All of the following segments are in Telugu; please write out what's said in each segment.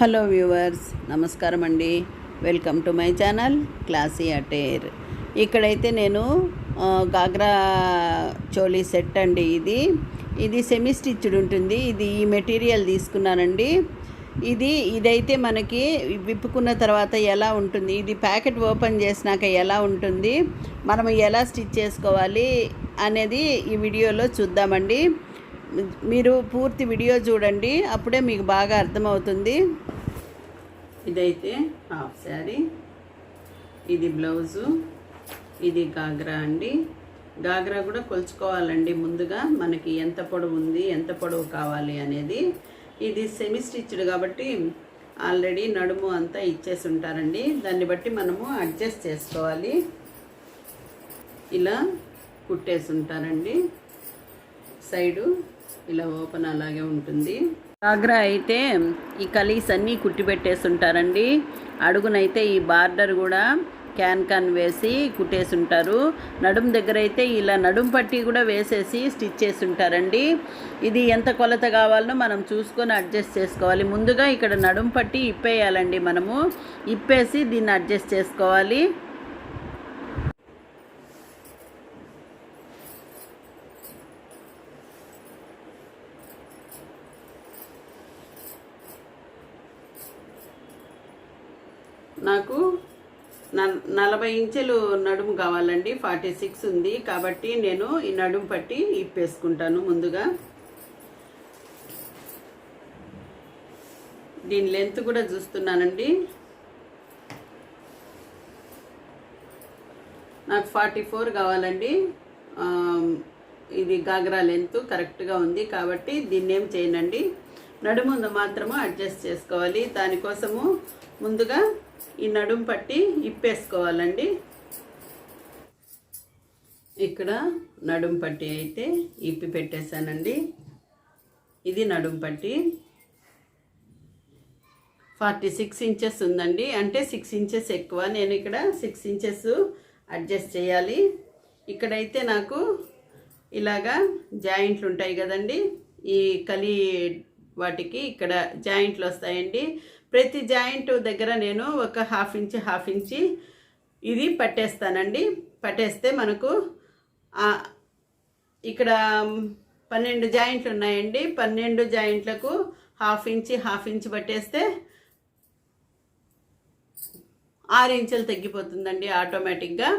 హలో వ్యూవర్స్ నమస్కారం అండి. Welcome to my channel classy attire. ఇక్కడైతే నేను గాగ్రా చోలీ సెట్ అండి ఇది. ఇది సెమీ స్టిచ్డ్ ఉంటుంది. ఇది ఈ మెటీరియల్ తీసుకున్నానండి. ఇది ఇదైతే మనకి విప్పుకున్న తర్వాత ఎలా ఉంటుంది? ఇది ప్యాకెట్ ఓపెన్ చేసినాక ఎలా ఉంటుంది? మనం ఎలా స్టిచ్ చేసుకోవాలి అనేది ఈ వీడియోలో చూద్దామండి. మీరు పూర్తి వీడియో చూడండి. అప్పుడే మీకు బాగా అర్థమవుతుంది. ఇదైతే హాఫ్ శారీ. ఇది బ్లౌజు ఇది గాగ్రా అండి. గాగ్రా కూడా కొలుచుకోవాలండి ముందుగా. మనకి ఎంత పొడవు ఉంది ఎంత పొడవు కావాలి అనేది. ఇది సెమీ స్టిచ్డ్ కాబట్టి ఆల్రెడీ నడుము అంతా ఇచ్చేసి ఉంటారండి. దాన్ని బట్టి మనము అడ్జస్ట్ చేసుకోవాలి. ఇలా కుట్టేసి ఉంటారండి. సైడు ఇలా ఓపెన్ అలాగే ఉంటుంది. గాగ్రా అయితే ఈ కలీస్ అన్నీ కుట్టి పెట్టేసి ఉంటారండి అడుగునైతే ఈ బార్డర్ కూడా క్యాన్ క్యాన్ వేసి కుట్టేసి ఉంటారు నడుం దగ్గర అయితే ఇలా నడుం పట్టి కూడా వేసేసి స్టిచ్ చేసి ఉంటారండి ఇది ఎంత కొలత కావాలనో మనం చూసుకొని అడ్జస్ట్ చేసుకోవాలి. ముందుగా ఇక్కడ నడుం పట్టి ఇప్పేయాలండి మనము. ఇప్పేసి దీన్ని అడ్జస్ట్ చేసుకోవాలి నాకు న- నలభై ఇంచులు నడుము కావాలండి ఫార్టీ సిక్స్ ఉంది. కాబట్టి నేను ఈ నడుము పట్టి ఇప్పేసుకుంటాను ముందుగా. దీని లెంత్ కూడా చూస్తున్నానండి. నాకు ఫార్టీ ఫోర్ కావాలండి. ఇది గాగ్రా లెంత్ కరెక్ట్గా ఉంది. కాబట్టి దీన్ని ఏం చేయనండి. నడుము మాత్రము అడ్జస్ట్ చేసుకోవాలి. దానికోసము ముందుగా ఈ నడుము పట్టి ఇప్పేసుకోవాలండి. ఇక్కడ నడుము పట్టి అయితే ఇప్పి పెట్టేశానండి. ఇది నడుము పట్టి. ఫార్టీ సిక్స్ ఇంచెస్ ఉందండి. అంటే సిక్స్ ఇంచెస్ ఎక్కువ. నేను ఇక్కడ సిక్స్ ఇంచెస్ అడ్జస్ట్ చేయాలి. ఇక్కడైతే నాకు ఇలాగా జాయింట్లు ఉంటాయి కదండి. ఈ కలి వాటికి ఇక్కడ జాయింట్లు వస్తాయండి. ప్రతి జాయింట్ దగ్గర నేను ఒక హాఫ్ ఇంచ్ హాఫ్ ఇంచి ఇది పట్టేస్తానండి. పట్టేస్తే మనకు ఇక్కడ పన్నెండు జాయింట్లు ఉన్నాయండి. పన్నెండు జాయింట్లకు హాఫ్ ఇంచ్ హాఫ్ ఇంచ్ పట్టేస్తే ఆరు ఇంచులు తగ్గిపోతుందండి ఆటోమేటిక్గా.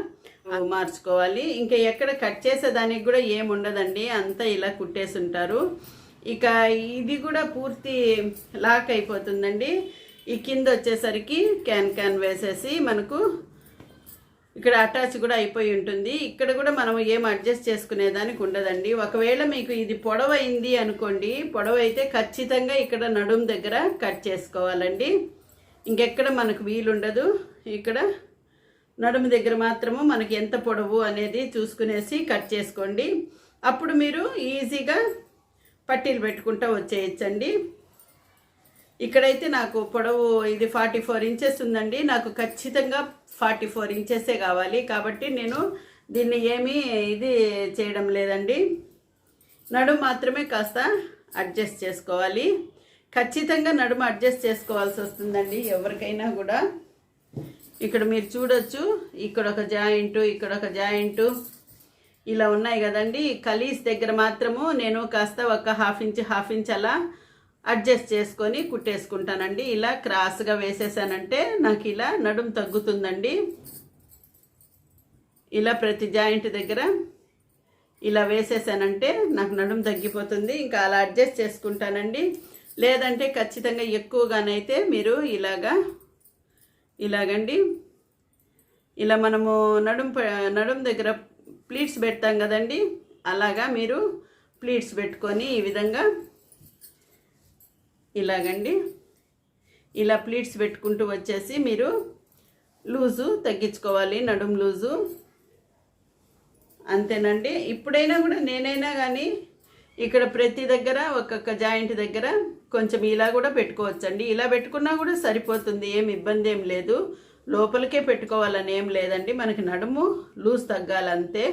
మార్చుకోవాలి. ఇంకా ఎక్కడ కట్ చేసేదానికి కూడా ఏం ఉండదండి అంతా ఇలా కుట్టేసి ఉంటారు ఇక ఇది కూడా పూర్తి లాక్ అయిపోతుందండి. ఈ కింద వచ్చేసరికి క్యాన్ క్యాన్ వేసేసి మనకు ఇక్కడ అటాచ్ కూడా అయిపోయి ఉంటుంది. ఇక్కడ కూడా మనం ఏం అడ్జస్ట్ చేసుకునేదానికి ఉండదండి. ఒకవేళ మీకు ఇది పొడవైంది అనుకోండి పొడవైతే ఖచ్చితంగా ఇక్కడ నడుము దగ్గర కట్ చేసుకోవాలండి. ఇంకెక్కడ మనకు వీలుండదు ఇక్కడ నడుము దగ్గర మాత్రము మనకి ఎంత పొడవు అనేది చూసుకునేసి కట్ చేసుకోండి. అప్పుడు మీరు ఈజీగా పట్టీలు పెట్టుకుంటూ వచ్చేయచ్చండి. ఇక్కడైతే నాకు పొడవు ఇది ఫార్టీ ఫోర్ ఇంచెస్ ఉందండి. నాకు ఖచ్చితంగా ఫార్టీ ఫోర్ ఇంచెసే కావాలి. కాబట్టి నేను దీన్ని ఏమీ ఇది చేయడం లేదండి. నడుము మాత్రమే కాస్త అడ్జస్ట్ చేసుకోవాలి. ఖచ్చితంగా నడుము అడ్జస్ట్ చేసుకోవాల్సి వస్తుందండి ఎవరికైనా కూడా. ఇక్కడ మీరు చూడొచ్చు. ఇక్కడ ఒక జాయింట్ ఇక్కడ ఒక జాయింట్. ఇలా ఉన్నాయి కదండి. కలీస్ దగ్గర మాత్రము నేను కాస్త ఒక హాఫ్ ఇంచ్ హాఫ్ ఇంచ్ అలా అడ్జస్ట్ చేసుకొని కుట్టేసుకుంటానండి. ఇలా క్రాస్గా వేసేసానంటే నాకు ఇలా నడుం తగ్గుతుందండి. ఇలా ప్రతి జాయింట్ దగ్గర ఇలా వేసేసానంటే నాకు నడుం తగ్గిపోతుంది. ఇంకా అలా అడ్జస్ట్ చేసుకుంటానండి. లేదంటే ఖచ్చితంగా ఎక్కువగానైతే మీరు ఇలాగా ఇలాగండి. ఇలా మనము నడుం ప- నడుం దగ్గర ప్లీట్స్ పెడతాం కదండి. అలాగా మీరు ప్లీట్స్ పెట్టుకొని ఈ విధంగా ఇలాగండి. ఇలా ప్లీట్స్ పెట్టుకుంటూ వచ్చేసి మీరు లూజు తగ్గించుకోవాలి నడుం లూజు. అంతేనండి. ఇప్పుడైనా కూడా నేనైనా కానీ ఇక్కడ ప్రతి దగ్గర ఒక్కొక్క జాయింట్ దగ్గర కొంచెం ఇలా కూడా పెట్టుకోవచ్చండి. ఇలా పెట్టుకున్నా కూడా సరిపోతుంది. ఏం ఇబ్బంది ఏం లేదు. లోపలికే పెట్టుకోవాలని ఏం లేదండి. మనకి నడుము లూజ్ తగ్గాలంతే.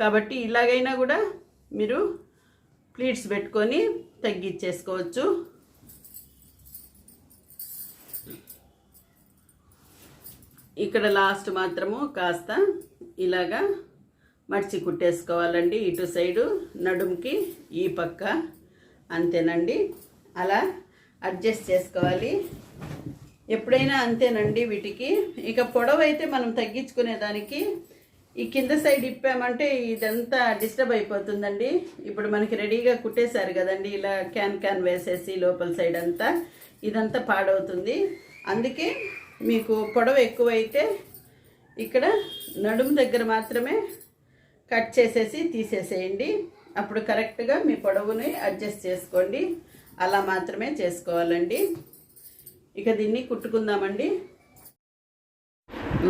కాబట్టి ఇలాగైనా కూడా మీరు ప్లీట్స్ పెట్టుకొని తగ్గించేసుకోవచ్చు ఇక్కడ లాస్ట్ మాత్రము కాస్త ఇలాగా మడిచి కుట్టేసుకోవాలండి. ఇటు సైడు నడుముకి ఈ పక్క అంతేనండి. అలా అడ్జస్ట్ చేసుకోవాలి. ఎప్పుడైనా అంతేనండి వీటికి. ఇక పొడవు అయితే మనం తగ్గించుకునే దానికి ఈ కింద సైడ్ ఇప్పామంటే ఇదంతా డిస్టర్బ్ అయిపోతుందండి. ఇప్పుడు మనకి రెడీగా కుట్టేశారు కదండి ఇలా క్యాన్ క్యాన్ వేసేసి లోపల సైడ్ అంతా ఇదంతా పాడవుతుంది. అందుకే మీకు పొడవు ఎక్కువైతే ఇక్కడ నడుము దగ్గర మాత్రమే కట్ చేసేసి తీసేసేయండి. అప్పుడు కరెక్ట్గా మీ పొడవుని అడ్జస్ట్ చేసుకోండి. అలా మాత్రమే చేసుకోవాలండి. ఇక దీన్ని కుట్టుకుందామండి.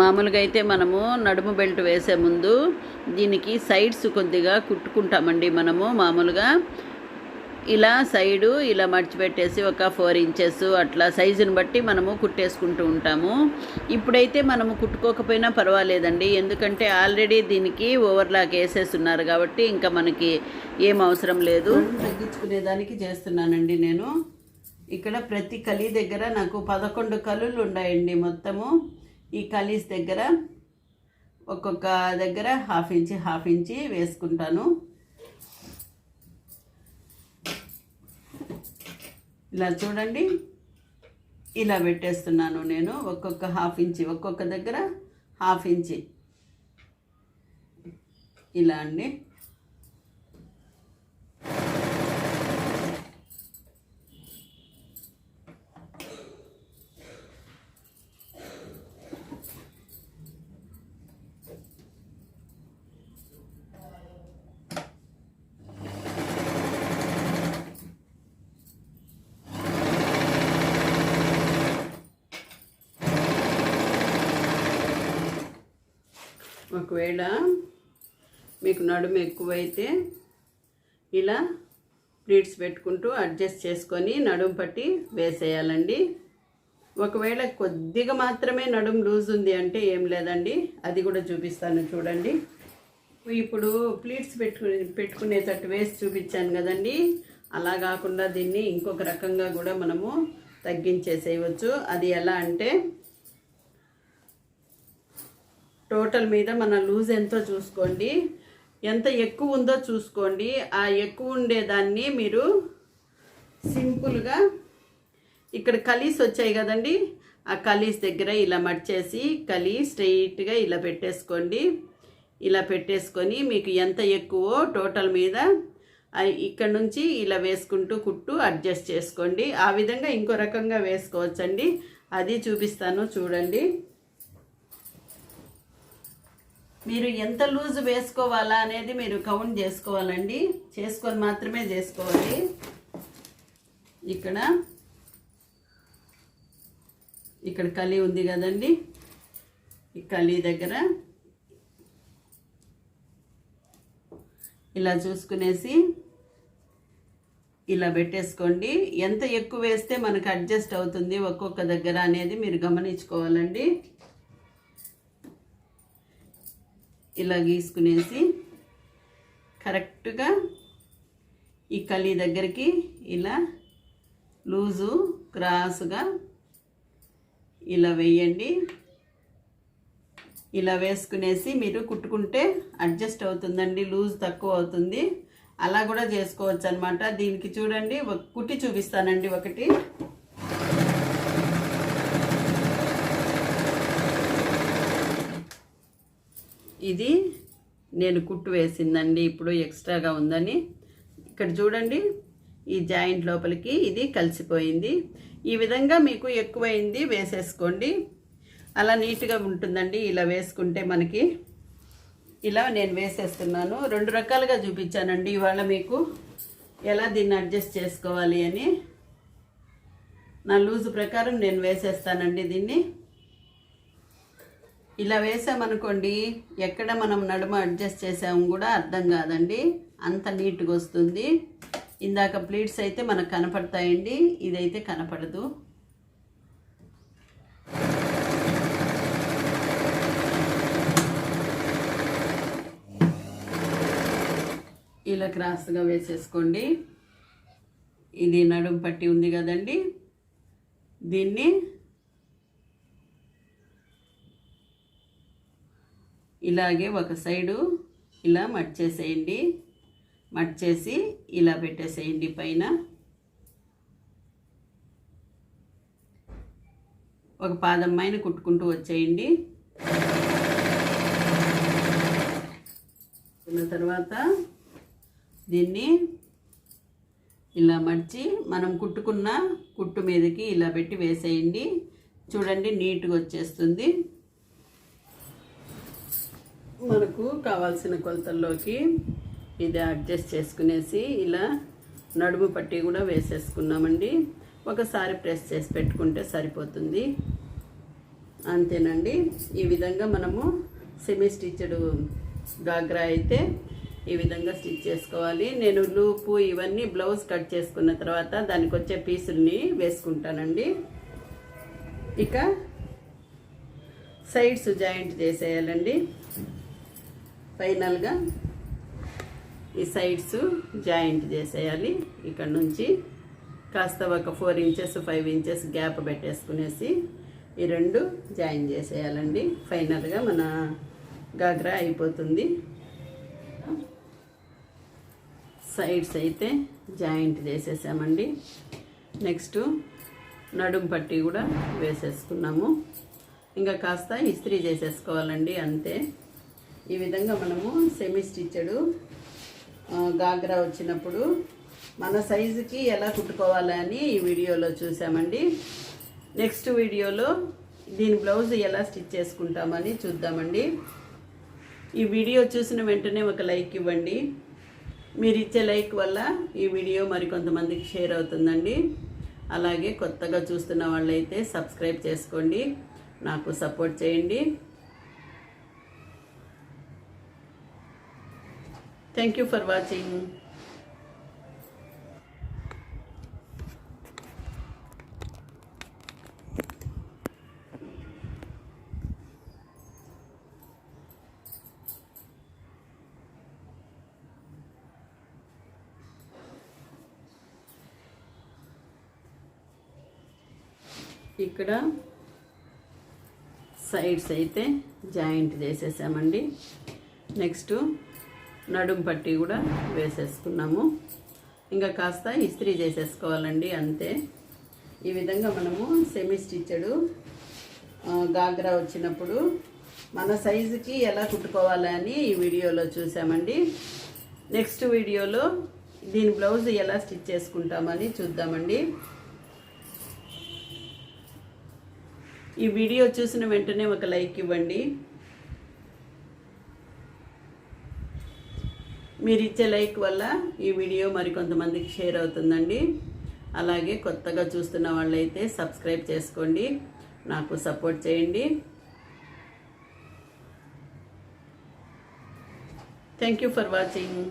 మామూలుగా అయితే మనము నడుము బెల్ట్ వేసే ముందు దీనికి సైడ్స్ కొద్దిగా కుట్టుకుంటామండి మనము మామూలుగా. ఇలా సైడు ఇలా మడిచిపెట్టేసి ఒక ఫోర్ ఇంచెస్ అట్లా సైజుని బట్టి మనము కుట్టేసుకుంటూ ఉంటాము. ఇప్పుడైతే మనము కుట్టుకోకపోయినా పర్వాలేదండి. ఎందుకంటే ఆల్రెడీ దీనికి ఓవర్లాక్ వేసేస్తున్నారు కాబట్టి ఇంకా మనకి ఏం అవసరం లేదు. తగ్గించుకునేదానికి చేస్తున్నానండి నేను. ఇక్కడ ప్రతి కలి దగ్గర నాకు పదకొండు కలులు ఉన్నాయండి మొత్తము. ఈ కలీస్ దగ్గర ఒక్కొక్క దగ్గర హాఫ్ ఇంచి హాఫ్ ఇంచి వేసుకుంటాను. ఇలా చూడండి. ఇలా పెట్టేస్తున్నాను నేను ఒక్కొక్క హాఫ్ ఇంచి ఒక్కొక్క దగ్గర హాఫ్ ఇంచి. ఇలా అండి. ఒకవేళ మీకు నడుము ఎక్కువైతే ఇలా ప్లీట్స్ పెట్టుకుంటూ అడ్జస్ట్ చేసుకొని నడుము పట్టి వేసేయాలండి. ఒకవేళ కొద్దిగా మాత్రమే నడుము లూజ్ ఉంది అంటే ఏం లేదండి. అది కూడా చూపిస్తాను చూడండి. ఇప్పుడు ప్లీట్స్ పెట్టుకునే పెట్టుకునేటట్టు వేసి చూపించాను కదండి. అలా కాకుండా దీన్ని ఇంకొక రకంగా కూడా మనము తగ్గించేసేయవచ్చు. అది ఎలా అంటే టోటల్ మీద మన లూజ్ ఎంతో చూసుకోండి. ఎంత ఎక్కువ ఉందో చూసుకోండి. ఆ ఎక్కువ ఉండేదాన్ని మీరు సింపుల్గా ఇక్కడ కలీస్ వచ్చాయి కదండి. ఆ కలీస్ దగ్గర ఇలా మడిచేసి కలి స్ట్రైట్గా ఇలా పెట్టేసుకోండి. ఇలా పెట్టేసుకొని మీకు ఎంత ఎక్కువో టోటల్ మీద ఇక్కడ నుంచి ఇలా వేసుకుంటూ కుట్టు అడ్జస్ట్ చేసుకోండి. ఆ విధంగా ఇంకో రకంగా వేసుకోవచ్చండి. అది చూపిస్తాను చూడండి. మీరు ఎంత లూజ్ వేసుకోవాలా అనేది మీరు కౌంట్ చేసుకోవాలండి. చేసుకొని మాత్రమే చేసుకోవాలి. ఇక్కడ. ఇక్కడ కలి ఉంది కదండి. ఈ కలి దగ్గర. ఇలా చూసుకునేసి ఇలా పెట్టేసుకోండి. ఎంత ఎక్కువ వేస్తే మనకు అడ్జస్ట్ అవుతుంది ఒక్కొక్క దగ్గర అనేది మీరు గమనించుకోవాలండి. ఇలా గీసుకునేసి కరెక్ట్గా ఈ కలి దగ్గరికి ఇలా లూజు క్రాస్గా ఇలా వేయండి. ఇలా వేసుకునేసి మీరు కుట్టుకుంటే అడ్జస్ట్ అవుతుందండి లూజ్ తక్కువ అవుతుంది. అలా కూడా చేసుకోవచ్చు అనమాట దీనికి చూడండి కుట్టి చూపిస్తానండి ఒకటి. ఇది నేను కుట్టు వేసిందండి ఇప్పుడు ఎక్స్ట్రాగా ఉందని. ఇక్కడ చూడండి ఈ జాయింట్ లోపలికి ఇది కలిసిపోయింది. ఈ విధంగా మీకు ఎక్కువైంది వేసేసుకోండి. అలా నీట్గా ఉంటుందండి ఇలా వేసుకుంటే మనకి. ఇలా నేను వేసేస్తున్నాను. రెండు రకాలుగా చూపించానండి ఇవాళ మీకు ఎలా దీన్ని అడ్జస్ట్ చేసుకోవాలి అని. నా లూజు ప్రకారం నేను వేసేస్తానండి దీన్ని. ఇలా వేసామనుకోండి ఎక్కడ మనం నడుమ అడ్జస్ట్ చేసాము కూడా అర్థం కాదండి. అంత నీట్గా వస్తుంది. ఇందాక ప్లీట్స్ అయితే మనకు కనపడతాయండి. ఇదైతే కనపడదు. ఇలా క్రాస్గా వేసేసుకోండి. ఇది నడుము పట్టి ఉంది కదండి. దీన్ని ఇలాగే ఒక సైడు ఇలా మడిచేసేయండి మడిచేసి ఇలా పెట్టేసేయండి పైన. ఒక పాదం పైన కుట్టుకుంటూ వచ్చేయండి. కున్న తర్వాత దీన్ని ఇలా మడిచి మనం కుట్టుకున్న కుట్టు మీదకి ఇలా పెట్టి వేసేయండి. చూడండి నీట్గా వచ్చేస్తుంది. మనకు కావాల్సిన కొలతల్లోకి ఇది అడ్జస్ట్ చేసుకునేసి ఇలా నడుము పట్టి కూడా వేసేసుకున్నామండి. ఒకసారి ప్రెస్ చేసి పెట్టుకుంటే సరిపోతుంది. అంతేనండి. ఈ విధంగా మనము సెమీ స్టిచ్డ్ గాగ్రా అయితే ఈ విధంగా స్టిచ్ చేసుకోవాలి. నేను లూపు ఇవన్నీ బ్లౌజ్ కట్ చేసుకున్న తర్వాత దానికి వచ్చే పీసుల్ని వేసుకుంటానండి. ఇక సైడ్స్ జాయింట్ చేసేయాలండి. ఫైనల్గా ఈ సైడ్స్ జాయింట్ చేసేయాలి. ఇక్కడ నుంచి కాస్త ఒక four inches five inches gap పెట్టేసుకునేసి ఈ రెండు జాయిన్ చేసేయాలండి. ఫైనల్గా మన గాగ్రా అయిపోతుంది. సైడ్స్ అయితే జాయింట్ చేసేసామండి. నెక్స్ట్ నడుం పట్టి కూడా వేసేసుకున్నాము. ఇంకా కాస్త ఇస్త్రీ చేసేసుకోవాలండి అంతే. ఈ విధంగా మనము సెమీ స్టిచ్డ్ గాగ్రా వచ్చినప్పుడు మన సైజుకి ఎలా కుట్టుకోవాలని ఈ వీడియోలో చూసామండి. నెక్స్ట్ వీడియోలో దీని బ్లౌజ్ ఎలా స్టిచ్ చేసుకుంటామని చూద్దామండి. ఈ వీడియో చూసిన వెంటనే ఒక లైక్ ఇవ్వండి. మీరు ఇచ్చే లైక్ వల్ల ఈ వీడియో మరికొంతమందికి షేర్ అవుతుందండి. అలాగే కొత్తగా చూస్తున్న వాళ్ళైతే సబ్స్క్రైబ్ చేసుకోండి. నాకు సపోర్ట్ చేయండి. థ్యాంక్ యూ ఫర్ వాచింగ్ ఇక్కడ సైడ్స్ అయితే జాయింట్ చేసేసామండి. నెక్స్ట్ నడుం పట్టి కూడా వేసేసుకున్నాము. ఇంకా కాస్త ఇస్త్రీ చేసేసుకోవాలండి అంతే. ఈ విధంగా మనము సెమీ స్టిచ్డ్ గాగ్రా వచ్చినప్పుడు మన సైజుకి ఎలా కుట్టుకోవాలని ఈ వీడియోలో చూసామండి. నెక్స్ట్ వీడియోలో దీని బ్లౌజ్ ఎలా స్టిచ్ చేసుకుంటామని చూద్దామండి. ఈ వీడియో చూసిన వెంటనే ఒక లైక్ ఇవ్వండి. మీరు ఇచ్చే లైక్ వల్ల ఈ వీడియో మరికొంతమందికి షేర్ అవుతుందండి. అలాగే కొత్తగా చూస్తున్న వాళ్ళైతే సబ్స్క్రైబ్ చేసుకోండి. నాకు సపోర్ట్ చేయండి. Thank you for watching